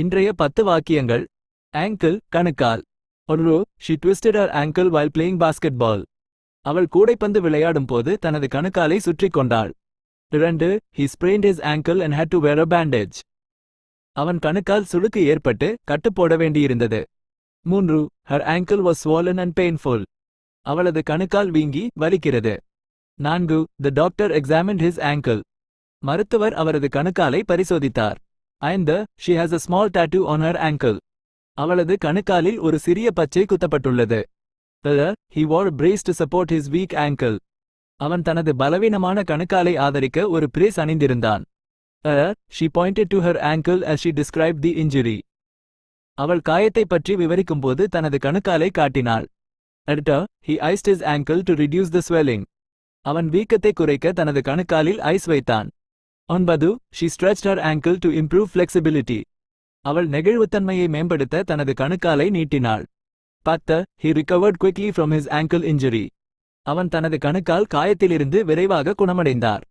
இன்றைய பத்து வாக்கியங்கள். ஆங்கிள் கணுக்கால். ஒன்று she twisted her ankle while playing basketball. அவள் கூடைப்பந்து விளையாடும் போது தனது கணுக்காலை சுற்றிக் கொண்டாள். இரண்டு he sprained his ankle and had to wear a bandage அவன் கணுக்கால் சுழுக்கு ஏற்பட்டு கட்டுப்போட போட வேண்டியிருந்தது. மூன்று her ankle was swollen and painful அவளது கணுக்கால் வீங்கி வலிக்கிறது. நான்கு the doctor examined his ankle மருத்துவர் அவரது கணுக்காலை பரிசோதித்தார். And she has a small tattoo on her ankle அவளது கணுக்காலில் ஒரு சிறிய பச்சை குத்தப்பட்டுள்ளது he wore brace to support his weak ankle அவன் தனது பலவீனமான கணுக்காலை ஆதரிக்க ஒரு brace அணிந்திருந்தான் she pointed to her ankle as she describe the injury அவள் காயத்தை பற்றி விவரிக்கும்போது தனது கணுக்காலை காட்டினாள் அடுத்த he iced his ankle to reduce the swelling அவன் வீக்கத்தை குறைக்க தனது கணுக்காலில் ஐஸ் வைத்தான் ஒன்பது she stretch her ankle to improve flexibility அவள் நெகிழ்வுத்தன்மையை மேம்படுத்த தனது கணுக்காலை நீட்டினாள் பத்து he recovered quickly from his ankle injury அவன் தனது கணுக்கால் காயத்திலிருந்து விரைவாக குணமடைந்தார்